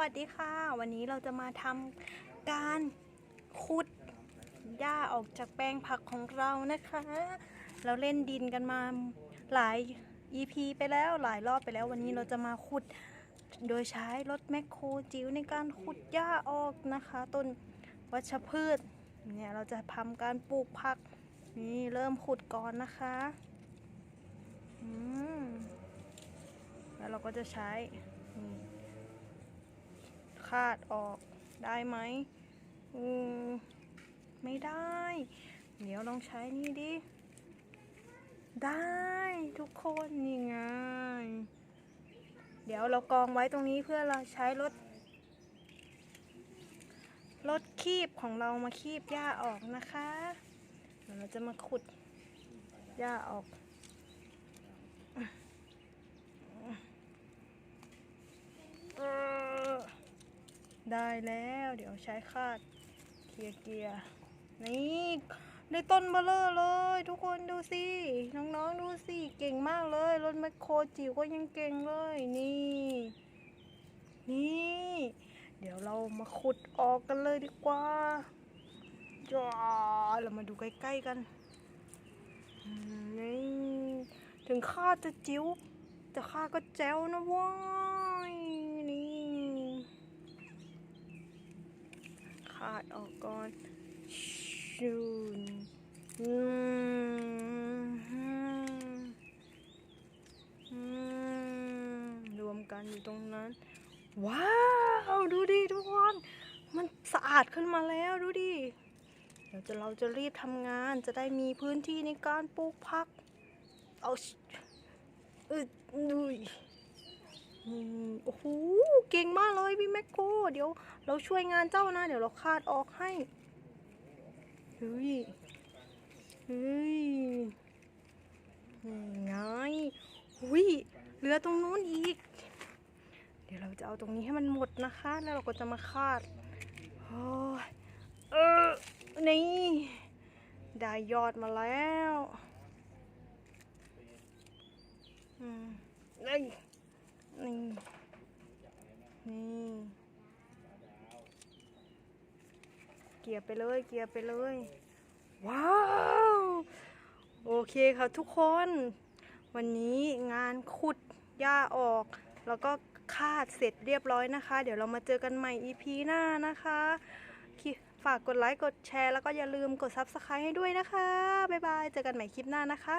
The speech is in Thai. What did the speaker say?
วัสดีค่ะ วันนี้เราจะมาทำการขุดหญ้าออกจากแปลงผักของเรานะคะ เราเล่นดินกันมาหลาย EP ไปแล้วหลายรอบไปแล้ว วันนี้เราจะมาขุดโดยใช้รถแมคโครจิ๋วในการขุดหญ้าออกนะคะ ต้นวัชพืชเนี่ยเราจะทำการปลูกผักนี่เริ่มขุดก่อนนะคะแล้วเราก็จะใช้นี่าดออกได้ไหมอืมไม่ได้ เดี๋ยวลองใช้นี่ดิ ได้ทุกคนนี่ไง เดี๋ยวเรากองไว้ตรงนี้เพื่อเราใช้รถรถคีบของเรามาคีบหญ้าออกนะคะเดี๋ยวเราจะมาขุดหญ้าออก เออ ได้แล้ว เดี๋ยวใช้คาดเคลียร์เกียร์นี่ได้ต้นเบลเลอร์เลย ทุกคนดูสิน้องๆดูสิเก่งมากเลยรถแมคโครจิ๋วก็ยังเก่งเลยนี่ นี่ เดี๋ยวเรามาขุดออกกันเลยดีกว่าจ้าเรามาดูใกล้ๆกันนี่ถึงข้าจะจิ๋วแต่ข้าก็แจ๋วนะว้ายนี่ ขา ดออกก่อนชูนรวมกันอยู่ตรงนั้น ว้าว ดูดิทุกคน มันสะอาดขึ้นมาแล้วดูดิเดี๋ยวจะเราจะรีบทำงานจะได้มีพื้นที่ในการปลูกผักเอาอึดดุย โอ้โห เก่งมากเลยพี่แมคโครเดี๋ยวเราช่วยงานเจ้านะ เดี๋ยวเราคาดออกให้ เฮ้ย เฮ้ยนี่ไงหุยเหลือตรงนู้นอีก เดี๋ยวเราจะเอาตรงนี้ให้มันหมดนะคะ แล้วเราก็จะมาคาดโอ้เออ นี่ ได้ยอดมาแล้วอืมนี่นี่ นี่ เกียร์ไปเลยเกียร์ไปเลย ว้าว โอเคค่ะทุกคน วันนี้งานขุดหญ้าออก แล้วก็คาดเสร็จเรียบร้อยนะคะ เดี๋ยวเรามาเจอกันใหม่ EP หน้านะคะ ฝากกดไลค์กดแชร์แล้วก็อย่าลืมกด Subscribe ให้ด้วยนะคะ บ๊ายบาย เจอกันใหม่คลิปหน้านะคะ